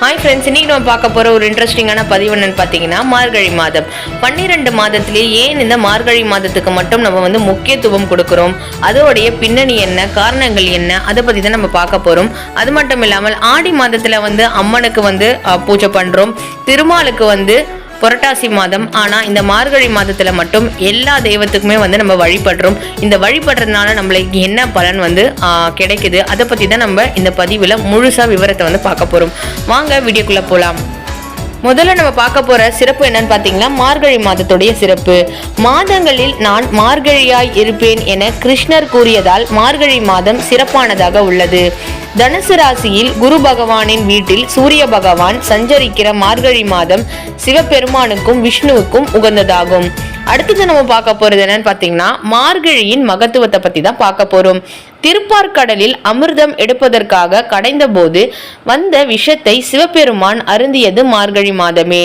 Hi friends இன்னைக்கு நம்ம பார்க்க போகிற ஒரு இன்ட்ரெஸ்டிங்கான பதிவு என்னன்னு பார்த்தீங்கன்னா மார்கழி மாதம். பன்னிரெண்டு மாதத்திலே ஏன் இந்த மார்கழி மாதத்துக்கு மட்டும் நம்ம வந்து முக்கியத்துவம் கொடுக்குறோம்? அதோடைய பின்னணி என்ன? காரணங்கள் என்ன? அதை பற்றி தான் நம்ம பார்க்க போகிறோம் அது மட்டும் இல்லாமல் ஆடி மாதத்தில் வந்து அம்மனுக்கு வந்து பூஜை பண்ணுறோம் திருமாலுக்கு வந்து புரட்டாசி மாதம். ஆனால் இந்த மார்கழி மாதத்தில் மட்டும் எல்லா தெய்வத்துக்குமே வந்து நம்ம வழிபடுறோம். இந்த வழிபடுறதுனால நம்மளுக்கு என்ன பலன் வந்து கிடைக்குது? அதை பற்றி தான் நம்ம இந்த பதிவில் முழுசாக விவரத்தை வந்து பார்க்க போகிறோம் வாங்க வீடியோக்குள்ளே போகலாம் முதல்ல நம்ம பார்க்க போகிற சிறப்பு என்னன்னு பார்த்தீங்கன்னா மார்கழி மாதத்துடைய சிறப்பு. மாதங்களில் நான் மார்கழியாய் இருப்பேன் என கிருஷ்ணர் கூறியதால் மார்கழி மாதம் சிறப்பானதாக உள்ளது. தனுசு ராசியில் குரு பகவானின் வீட்டில் சூரிய பகவான் சஞ்சரிக்கிற மார்கழி மாதம் சிவபெருமானுக்கும் விஷ்ணுவுக்கும் உகந்ததாகும். அடுத்தது நம்ம பார்க்க போறது என்னன்னு பார்த்தீங்கன்னா மார்கழியின் மகத்துவத்தை பத்தி தான் பார்க்க போறோம். திருப்பார்கடலில் அமிர்தம் எடுப்பதற்காக கடைந்த போது வந்த விஷத்தை சிவபெருமான் அருந்தியது மார்கழி மாதமே.